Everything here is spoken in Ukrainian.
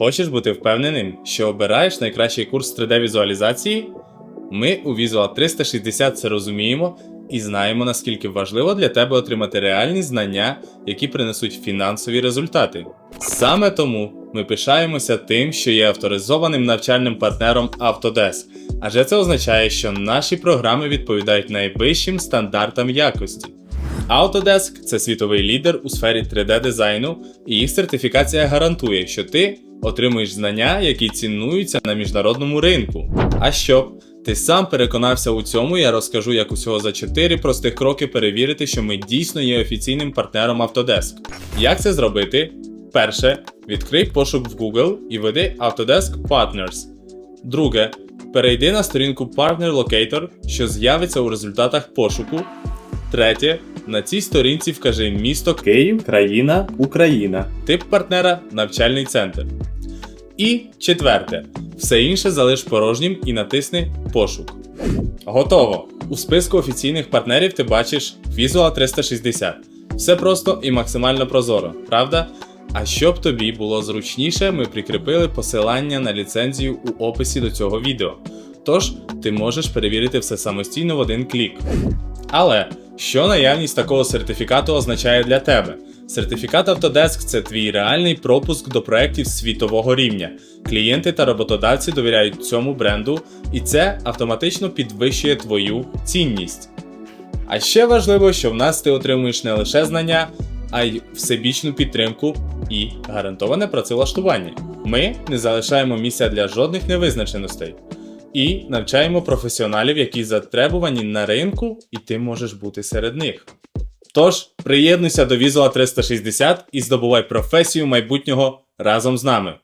Хочеш бути впевненим, що обираєш найкращий курс 3D-візуалізації? Ми у Visual 360 це розуміємо і знаємо, наскільки важливо для тебе отримати реальні знання, які принесуть фінансові результати. Саме тому ми пишаємося тим, що є авторизованим навчальним партнером Autodesk, адже це означає, що наші програми відповідають найвищим стандартам якості. Autodesk це світовий лідер у сфері 3D дизайну, і їх сертифікація гарантує, що ти отримуєш знання, які цінуються на міжнародному ринку. А щоб ти сам переконався у цьому, я розкажу, як усього за 4 простих кроки перевірити, що ми дійсно є офіційним партнером Autodesk. Як це зробити? Перше, відкрий пошук в Google і введи Autodesk Partners. Друге, перейди на сторінку Partner Locator, що з'явиться у результатах пошуку. Третє. На цій сторінці вкажи місто Київ, країна, Україна, тип партнера навчальний центр. І четверте. Все інше залиш порожнім і натисни пошук. Готово! У списку офіційних партнерів ти бачиш Visual 360. Все просто і максимально прозоро, правда? А щоб тобі було зручніше, ми прикріпили посилання на ліцензію у описі до цього відео. Тож ти можеш перевірити все самостійно в один клік. Але що наявність такого сертифікату означає для тебе? Сертифікат Autodesk це твій реальний пропуск до проєктів світового рівня. Клієнти та роботодавці довіряють цьому бренду, і це автоматично підвищує твою цінність. А ще важливо, що в нас ти отримуєш не лише знання, а й всебічну підтримку і гарантоване працевлаштування. Ми не залишаємо місця для жодних невизначеностей і навчаємо професіоналів, які затребувані на ринку, і ти можеш бути серед них. Тож, приєднуйся до Visual 360 і здобувай професію майбутнього разом з нами.